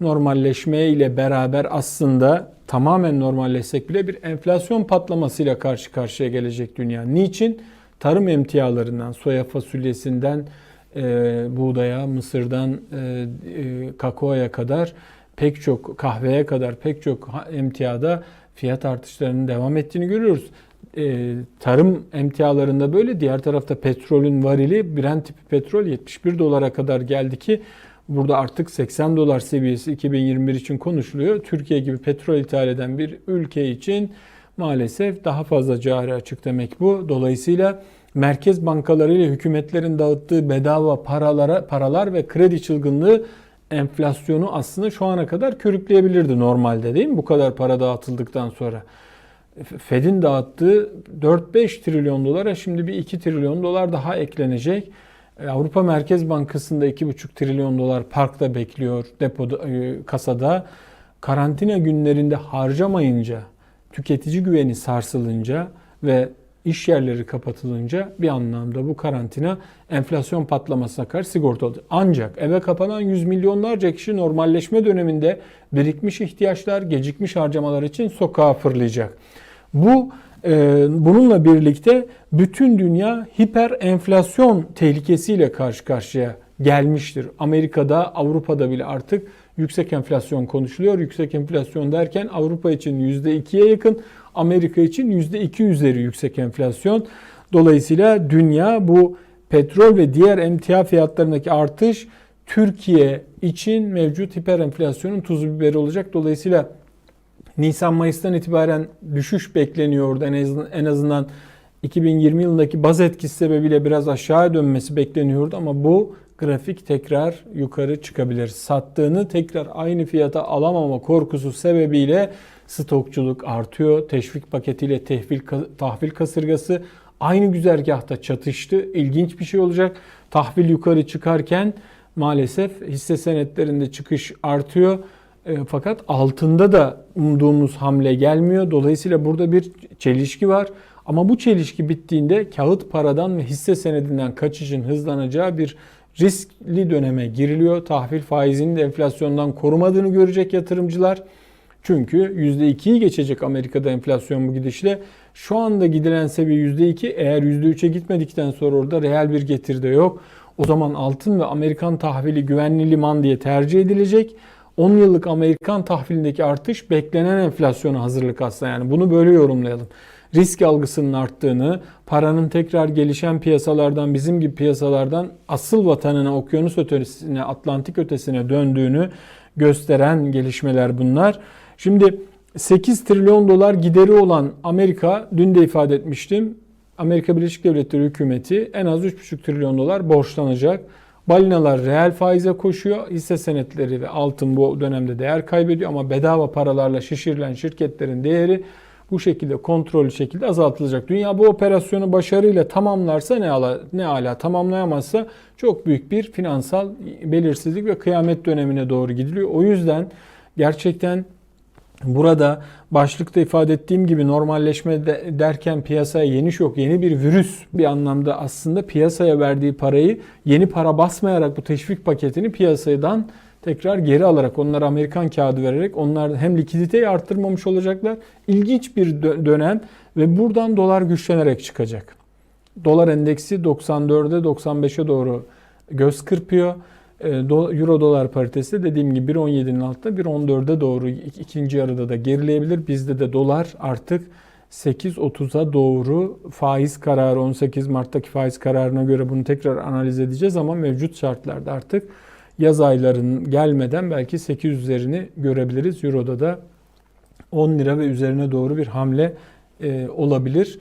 normalleşme ile beraber aslında tamamen normalleşsek bile bir enflasyon patlamasıyla karşı karşıya gelecek dünya. Niçin? Tarım emtialarından, soya fasulyesinden, e, buğdaya, mısırdan e, e, kakaoya kadar pek çok kahveye kadar pek çok emtiada fiyat artışlarının devam ettiğini görüyoruz. E, tarım emtialarında böyle diğer tarafta petrolün varili Brent tipi petrol 71 dolara kadar geldi ki burada artık 80 dolar seviyesi 2021 için konuşuluyor. Türkiye gibi petrol ithal eden bir ülke için maalesef daha fazla cari açık demek bu. Dolayısıyla merkez bankaları ile hükümetlerin dağıttığı bedava paralara paralar ve kredi çılgınlığı enflasyonu aslında şu ana kadar körükleyebilirdi normalde değil mi? Bu kadar para dağıtıldıktan sonra. Fed'in dağıttığı 4-5 trilyon dolara şimdi bir 2 trilyon dolar daha eklenecek. E, Avrupa Merkez Bankası'nda 2,5 trilyon dolar parkta bekliyor depoda, e, kasada. Karantina günlerinde harcamayınca, tüketici güveni sarsılınca ve iş yerleri kapatılınca bir anlamda bu karantina enflasyon patlamasına karşı sigortalı. Ancak eve kapanan yüz milyonlarca kişi normalleşme döneminde birikmiş ihtiyaçlar, gecikmiş harcamalar için sokağa fırlayacak. Bu bununla birlikte bütün dünya hiper enflasyon tehlikesiyle karşı karşıya gelmiştir. Amerika'da, Avrupa'da bile artık yüksek enflasyon konuşuluyor. Yüksek enflasyon derken Avrupa için %2'ye yakın, Amerika için %2 üzeri yüksek enflasyon. Dolayısıyla dünya bu petrol ve diğer emtia fiyatlarındaki artış Türkiye için mevcut hiper enflasyonun tuzu biberi olacak. Dolayısıyla Nisan-Mayıs'tan itibaren düşüş bekleniyordu. En azından, en azından 2020 yılındaki baz etkisi sebebiyle biraz aşağı dönmesi bekleniyordu ama bu grafik tekrar yukarı çıkabilir. Sattığını tekrar aynı fiyata alamama korkusu sebebiyle stokçuluk artıyor. Teşvik paketiyle tehvil, tahvil kasırgası aynı güzergahta çatıştı. İlginç bir şey olacak. Tahvil yukarı çıkarken maalesef hisse senetlerinde çıkış artıyor. E, fakat altında da umduğumuz hamle gelmiyor. Dolayısıyla burada bir çelişki var. Ama bu çelişki bittiğinde kağıt paradan ve hisse senedinden kaçışın hızlanacağı bir riskli döneme giriliyor. Tahvil faizinin de enflasyondan korumadığını görecek yatırımcılar. Çünkü %2'yi geçecek Amerika'da enflasyon bu gidişle. Şu anda gidilen seviye %2 eğer %3'e gitmedikten sonra orada reel bir getiri de yok. O zaman altın ve Amerikan tahvili güvenli liman diye tercih edilecek. 10 yıllık Amerikan tahvilindeki artış beklenen enflasyona hazırlık aslında yani bunu böyle yorumlayalım. Risk algısının arttığını, paranın tekrar gelişen piyasalardan bizim gibi piyasalardan asıl vatanına, okyanus ötesine, Atlantik ötesine döndüğünü gösteren gelişmeler bunlar. Şimdi 8 trilyon dolar gideri olan Amerika dün de ifade etmiştim. Amerika Birleşik Devletleri hükümeti en az 3,5 trilyon dolar borçlanacak. Balinalar reel faize koşuyor. Hisse senetleri ve altın bu dönemde değer kaybediyor ama bedava paralarla şişirilen şirketlerin değeri bu şekilde kontrollü şekilde azaltılacak. Dünya bu operasyonu başarıyla tamamlarsa ne ala, ne ala tamamlayamazsa çok büyük bir finansal belirsizlik ve kıyamet dönemine doğru gidiliyor. O yüzden gerçekten Burada başlıkta ifade ettiğim gibi normalleşme de, derken piyasaya yeni şok, yeni bir virüs bir anlamda aslında piyasaya verdiği parayı yeni para basmayarak bu teşvik paketini piyasadan tekrar geri alarak onlara Amerikan kağıdı vererek onlar hem likiditeyi arttırmamış olacaklar. İlginç bir dönem ve buradan dolar güçlenerek çıkacak. Dolar endeksi 94'e 95'e doğru göz kırpıyor. Euro dolar paritesi de dediğim gibi 1.17'nin altında 1.14'e doğru ikinci yarıda da gerileyebilir. Bizde de dolar artık 8.30'a doğru faiz kararı 18 Mart'taki faiz kararına göre bunu tekrar analiz edeceğiz ama mevcut şartlarda artık yaz aylarının gelmeden belki 8 üzerini görebiliriz. Euro'da da 10 lira ve üzerine doğru bir hamle olabilir.